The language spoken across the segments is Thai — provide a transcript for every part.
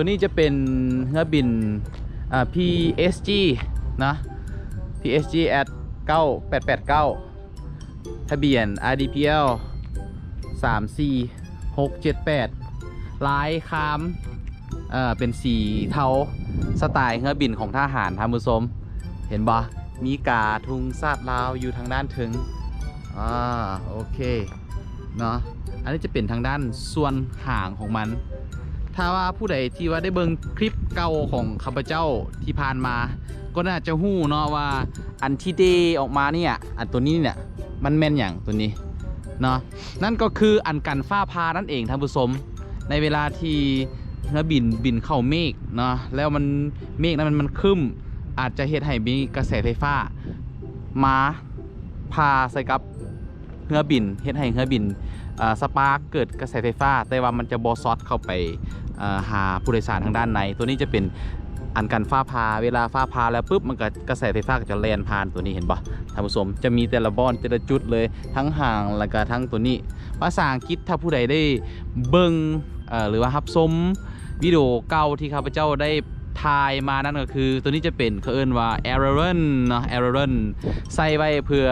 ตัวนี้จะเป็นเรือบินอ่า PSG นะ PSG at 9889 ทะเบียน RDPL 34678 ลายคามเอ่อเป็นสีเทาสไตล์เรือบินของทหารท่านผู้ชมเห็นบ่มีกาทุงซาดลาวอยู่ทางด้านถึงอ่าโอเคเนาะอันนี้จะเป็นทางด้านส่วนหางของมัน ถ้าว่าผู้ใดที่ว่าได้เบิ่งคลิปเก่าของข้าพเจ้าที่ผ่านมา ก็น่าจะหู้เนาะว่าอันที่เดออกมาเนี่ยอันตัวนี้เนี่ยมันแม่นอย่างตัวนี้เนาะนั่นก็คืออันกันฟ้าพานั่นเองท่านผู้ชมในเวลาที่เรือบินบินเข้าเมฆเนาะแล้วมันเมฆนั้นมันมันครึ้มอาจจะเฮ็ดให้มีกระแสไฟฟ้า มาพาใส่กับเรือบินเฮ็ดให้เรือบินอ่าสปาร์กเกิดกระแสไฟฟ้า แต่ว่ามันจะบอซอดเข้าไป หาผู้โดยสารทางด้านในตัวนี้จะเป็นอันกันฟ้าพาเวลาฟ้าพาแล้วปุ๊บมันก็กระแสไฟฟ้าก็จะแล่นผ่านตัวนี้เห็นปะท่านผู้ชมจะมีแต่ละบอนแต่ละจุดเลยทั้งห่างแล้วก็ทั้งตัวนี้ ภาษาอังกฤษถ้าผู้ใดได้เบิ่งหรือว่ารับชมวิดีโอเก่าที่ข้าพเจ้าได้ถ่ายมานั่นก็คือตัวนี้จะเป็นเขาเอิ้นว่า a r r o n เนาะ a r r o n ใส่ไว้เพื่อ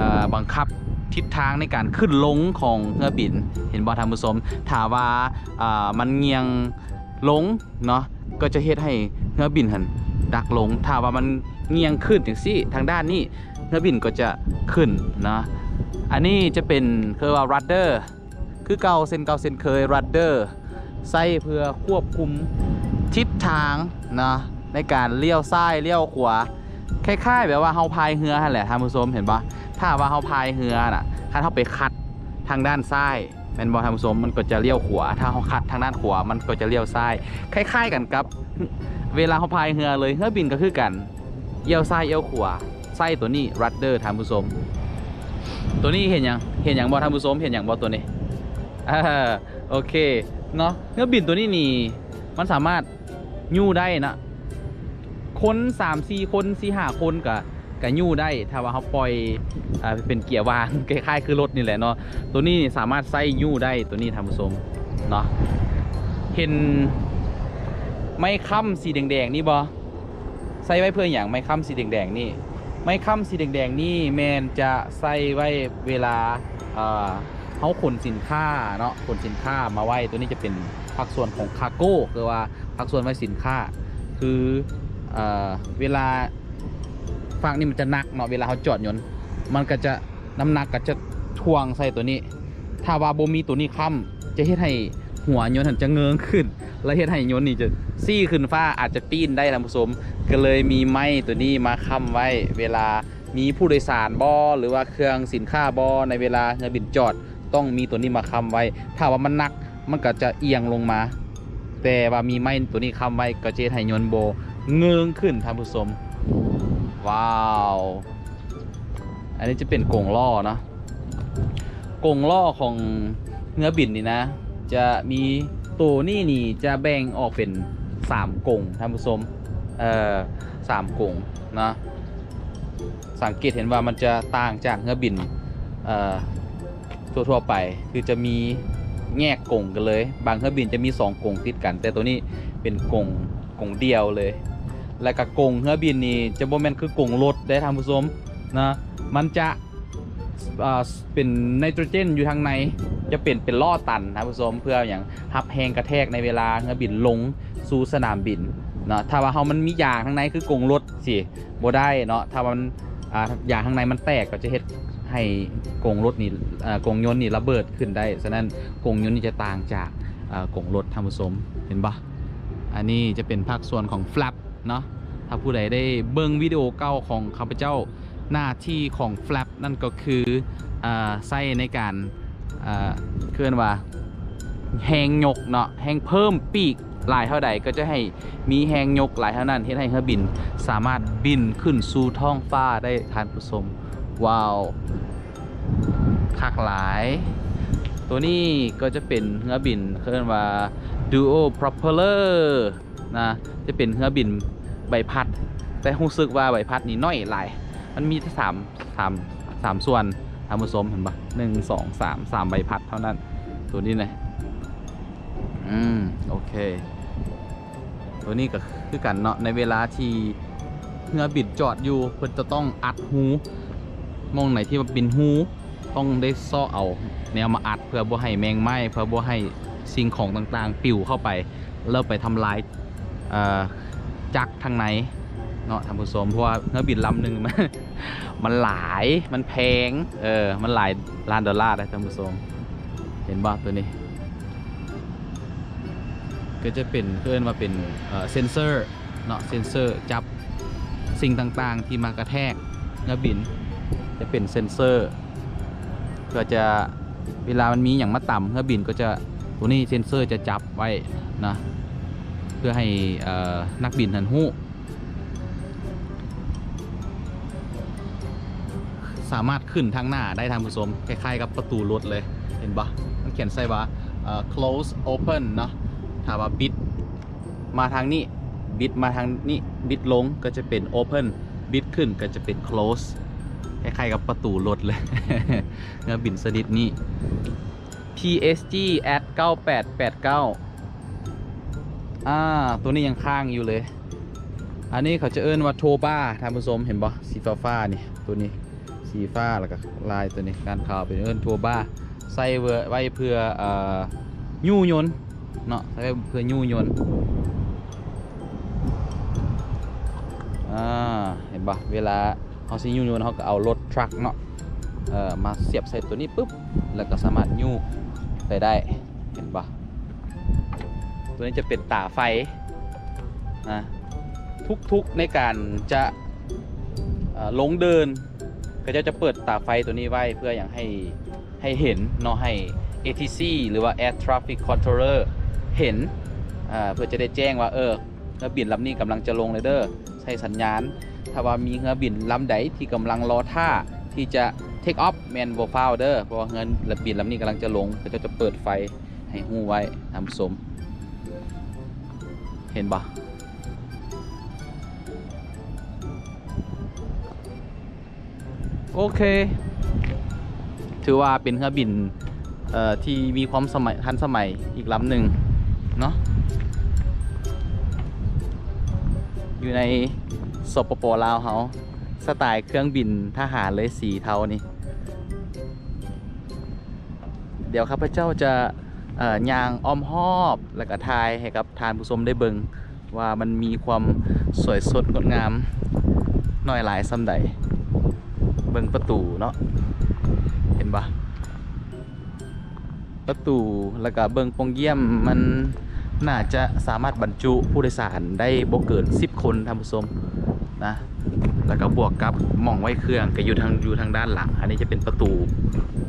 อบังคับ ทิศทางในการขึ้นลงของเครื่องบิน เห็นบ่ท่านผู้ชมถาว่าอ่ามันเงียงลงเนาะก็จะเฮ็ดให้เครื่องบินหันดักลงถ้าว่ามันเงียงขึ้นจังซี่ทางด้านนี้เครื่องบินก็จะขึ้นเนาะอันนี้จะเป็นคือว่า rudder คือเก่าเส้นเก่าเส้นเคย rudder ใส่เพื่อควบคุมทิศทางนะในการเลี้ยวซ้ายเลี้ยวขวา คล้ายๆ แบบว่าเฮาพายเรือหั่นแหละท่านผู้ชมเห็นปะถ้าว่าเฮาพายเรือน่ะถ้าเฮาไปคัดทางด้านซ้ายแม่นบ่ท่านผู้ชมมันก็จะเลี้ยวขวาถ้าเฮาคัดทางด้านขวามันก็จะเลี้ยวซ้ายคล้าย ๆกันกับ เวลาเฮาพายเรือเลยเรือบินก็คือกันเลี้ยวซ้ายเลี้ยวขวาไส้ตัวนี้ rudder ท่านผู้ชมตัวนี้เห็นยังเห็นอย่างบอท่านผู้ชมเห็นอย่างบอตัวนี้อ่าโอเคเนาะเนื้อบินตัวนี้นี่มันสามารถยู่ได้นะ คนสามสี่คนสี่ห้าคนกับกับยู่ได้ ถ้าว่าเขาปล่อยอ่าเป็นเกียร์วางคล้ายๆคือรถนี่แหละเนาะตัวนี้สามารถใส่ยู่ได้ตัวนี้ท่านผู้ชมเนาะเห็นไม้ค้ำสีแดงๆนี่บอใส่ไว้เพื่ออย่างไม้ค้ำสีแดงๆนี่ไม้ค้ำสีแดงๆนี่แมนจะใส่ไว้เวลาเอ่อเขาขนสินค้าเนาะขนสินค้ามาไว้ตัวนี้จะเป็นภาคส่วนของคารโก้คือว่าภาคส่วนไว้สินค้า คือ เเวลาฝั่งนี้มันจะหนักเนาะเวลาเขาจอดยนต์มันก็จะน้ำหนักก็จะทวงใส่ตัวนี้ ถ้าว่าโบมีตัวนี้ค้ำจะเฮ็ดให้หัวยนต์หันจะเงิงขึ้น และเฮ็ดให้ยนต์นี่จะซี่ขึ้นฟ้าอาจจะปีนได้ท่านผู้ชมก็เลยมีไม้ตัวนี้มาค้ำไว้ เวลามีผู้โดยสารบอหรือว่าเครื่องสินค้าบอในเวลาเรือบินจอดต้องมีตัวนี้มาค้ำไว้ ถ้าว่ามันหนักมันก็จะเอียงลงมา แต่ว่ามีไม้ตัวนี้ค้ำไว้ก็จะให้ยนต์โบ เงืองขึ้นท่านผู้ชมว้าว อันนี้จะเป็นกงล่อเนาะกงล่อของเรือบินนี่นะ จะมีตัวนี่นี่จะแบ่งออกเป็นสามกงท่านผู้ชมเอ่อสามกงนะสังเกตเห็นว่ามันจะต่างจากเรือบินเอ่อทั่วๆไปคือจะมีแยกกงกันเลย บางเรือบินจะมีสองกงติดกัน แต่ตัวนี้เป็นกงกงเดียวเลย และกับกงเรือบินนี่จะโมเมนคือกงรถได้ท่านผู้ชมนะมันจะเป็นไนโตรเจนอยู่ทางในจะเป็นเป็นล่อตันท่านผู้ชมเพื่ออย่างหับแหงกระแทกในเวลาเรือบินลงสู่สนามบินเนาะถ้าว่าเฮามันมียางข้างในคือกงรถสิบ่ได้เนาะถ้ามันอ่ายางข้างในมันแตกก็จะเฮ็ดให้กงรถนี่กงยนต์นี่ระเบิดขึ้นได้ฉะนั้นกงยนต์นี่จะต่างจากกงรถท่านผู้ชมเห็นปะอันนี้จะเป็นภาคส่วนของ flap เนาะถ้าผู้ใดได้เบิ่งวิดีโอเก่าของข้าพเจ้าหน้าที่ของ flap นั่นก็คืออ่าใช้ในการเคลื่อนว่าแหงยกเนาะแหงเพิ่มปีกหลายเท่าใดก็จะให้มีแหงยกหลายเท่านั้นเฮ็ดให้เครื่องบินสามารถบินขึ้นสู่ท้องฟ้าได้ทานผู้ชมว้าวคักหลาย ตัวนี้ก็จะเป็นเครื่องบินเขาเรียกว่า duo propeller นะจะเป็นเครื่องบินใบพัด แต่รู้สึกว่าใบพัดนี่น้อยหลายมันมีสามสามสามส่วนทานผู้ชมเห็นปะหนึ่งสองสามสามใบพัดเท่านั้น ตัวนี้เลยอืม โอเค ตัวนี้ก็คือกันเนาะในเวลาที่เรือบินจอดอยู่เพิ่นจะต้องอัดหูมองไหนที่มันบินหูต้องได้ซ้อเอาแนวมาอัดเพื่อบ่ให้แมงไหมเพื่อบ่ให้สิ่งของต่างๆ ปิวเข้าไป แล้วไปทำลาย จักทางในเนาะท่านผู้ชมเพราะว่าเรือบินลำหนึ่งมันมันหลายมันแพงเออมันหลายล้านดอลลาร์นะท่านผู้ชมเห็นบ่ตัวนี้ ก็จะเป็นเพื่อนมาเป็นเอ่อเซนเซอร์เนาะเซนเซอร์จับสิ่งต่างๆ ที่มากระแทกเนื้อบิน จะเป็นเซนเซอร์ก็จะเวลามันมีอย่างมาต่ำเนื้อบินก็จะตัวนี้เซนเซอร์จะจับไว้นะ เพื่อให้นักบินทันหู้สามารถขึ้นทางหน้าได้ทางผู้ชมคล้ายๆกับประตูรถเลยเห็นปะมันเขียนใส่ว่า close open เนาะถ้าว่าบิดมาทางนี้บิดมาทางนี้บิดลงก็จะเป็น open บิดขึ้นก็จะเป็น close คล้ายๆกับประตูรถเลยเนื้อบินสนิทนี่ PSG at 9889 อ่าตัวนี้ยังค้างอยู่เลย อันนี้เขาจะเอิ้นว่าโทบ้าท่านผู้ชมเห็นปะสีฟ้าฟ้านี่ตัวนี้สีฟ้าแล้วก็ลายตัวนี้การขาวเป็นเอิ้นโทบ้าใส่เวไว้เพื่อเอ่อยู่ยนเนาะใส่ไว้เพื่อยู่ยนอ่าเห็นปะเวลาเขาสิยู่ยนเขาก็เอารถทรัคเนาะเอ่อมาเสียบใส่ตัวนี้ปุ๊บแล้วก็สามารถยู่ไปได้เห็นปะ ตัวนี้จะเป็นตาไฟนะทุกๆในการจะลงเดิน ก็จะจะเปิดตาไฟตัวนี้ไว้เพื่ออย่างให้ให้เห็นเนาะให้ ATC หรือว่า Air Traffic Controller เห็นเพื่อจะได้แจ้งว่าเออเรือบินลำนี้กำลังจะลงเลยเด้อใช้สัญญาณ ถ้าว่ามีเรือบินลำใดที่กำลังรอท่าที่จะ take off แมนโบฟาวเด้อเพราะว่าเรือบินลำนี้กำลังจะลงก็จะจะเปิดไฟให้หู้ไว้ทำสม เห็นปะโอเค ถือว่าเป็นเครื่องบินเอ่อที่มีความสมัยทันสมัยอีกลำหนึ่งเนาะอยู่ในสปปลาวเขาสไตล์เครื่องบินทหารเลยสีเทานี่ เดี๋ยวข้าพเจ้าจะ ยางอ้อมหอบแล้วก็ทายให้กับทานผู้ชมได้เบิงว่ามันมีความสวยสดงดงามน้อยหลายซ้ำใด เบิงประตูเนาะเห็นปะประตูแล้วก็เบิงปงเยี่ยมมันน่าจะสามารถบรรจุผู้โดยสารได้บ่เกิน 10 คนท่านผู้ชมนะแล้วก็บวกกับมองไว้เครื่องก็อยู่ทางอยู่ทางด้านหลัง อันนี้จะเป็นประตู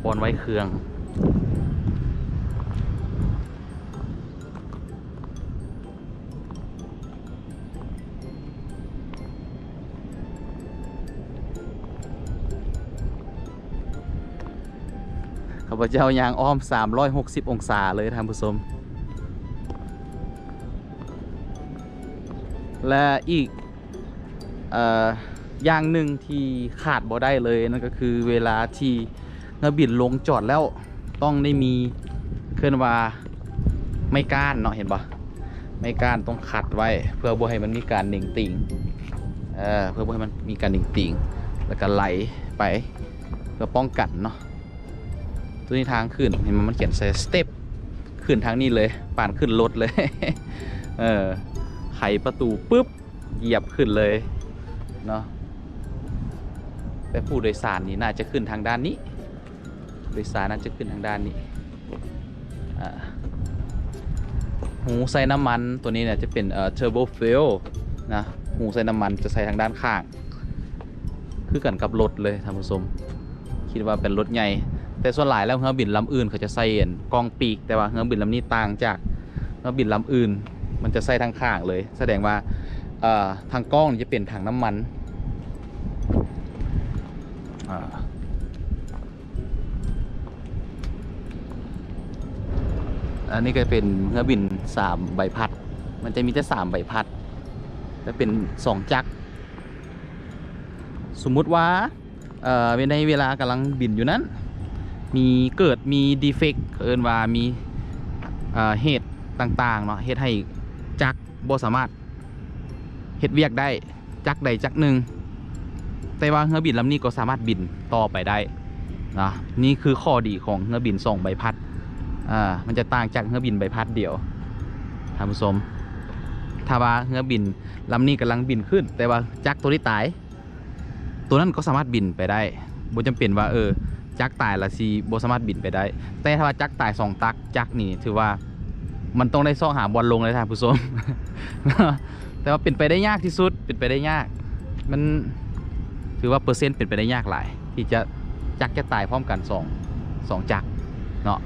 บอนไว้เครื่อง ข้าพเจ้ายางอ้อม 360 องศาเลยท่านผู้ชม และอีกออย่างหนึ่งที่ขาดบ่ได้เลยนั่นก็คือเวลาที่นักบินลงจอดแล้วต้องได้มีเคลื่อนว่าไม่ก้านเนาะเห็นปะไม่ก้านต้องขัดไว้ เพื่อบ่ให้มันมีการหนิ่งติงเออเพื่อบ่ให้มันมีการหนิ่งติงแล้วก็ไหลไปเพื่อป้องกันเนาะ ตัวนี้ทางขึ้นเห็นมันมันเขียนใส่สเต็ปขึ้นทางนี้เลยป่านขึ้นรถเลย เออไขประตูปุ๊บเหยียบขึ้นเลยเนาะแต่ผู้โดยสารนี่น่าจะขึ้นทางด้านนี้ โดยสารน่าจะขึ้นทางด้านนี้หูใส่น้ำมันตัวนี้เนี่ยจะเป็นเอ่อ turbo fuel นะหูใส่น้ำมันจะใส่ทางด้านข้าง คือกันกับรถเลยท่านผู้ชมคิดว่าเป็นรถใหญ่ แต่ส่วนหลายแล้วเรือบินลำอื่นเขาจะใส่เอ็นกองปีก แต่ว่าเรือบินลำนี้ต่างจากเรือบินลำอื่น มันจะใส่ทางข้างเลย แสดงว่าทางกล้องจะเป็นถังน้ำมันอันนี้ก็เป็นเรือบินสามใบพัด มันจะมีแต่สามใบพัด จะเป็นสองจักร สมมุติว่าเอ่อในเวลากำลังบินอยู่นั้น มีเกิดมีดีเฟกต์เอินว่ามีเหตุต่างๆเนาะเฮ็ดให้จักบ่สามารถเฮ็ดเวียกได้จักใดจักหนึ่งแต่ว่าเรือบินลำนี้ก็สามารถบินต่อไปได้นะนี่คือข้อดีของเรือบินสองใบพัดอ่ามันจะต่างจากเรือบินใบพัดเดียวท่านผู้ชมถ้าว่าเรือบินลำนี้กำลังบินขึ้น แต่ว่าจักตัวที่ตาย ตัวนั้นก็สามารถบินไปได้บ่จำเป็นว่าเออ จักตายละซีบสามารถบินไปได้ แต่ถ้าว่าจักตายสองตักจักนี่ถือว่ามันต้องได้ซ่อหาบอลลงเลยท่านผู้ชมแต่ว่าเป็นไปได้ยากที่สุดเป็นไปได้ยาก มันถือว่าเปอร์เซ็นต์เป็นไปได้ยากหลาย ที่จะจักจะตายพร้อมกันสองสองจักเนาะ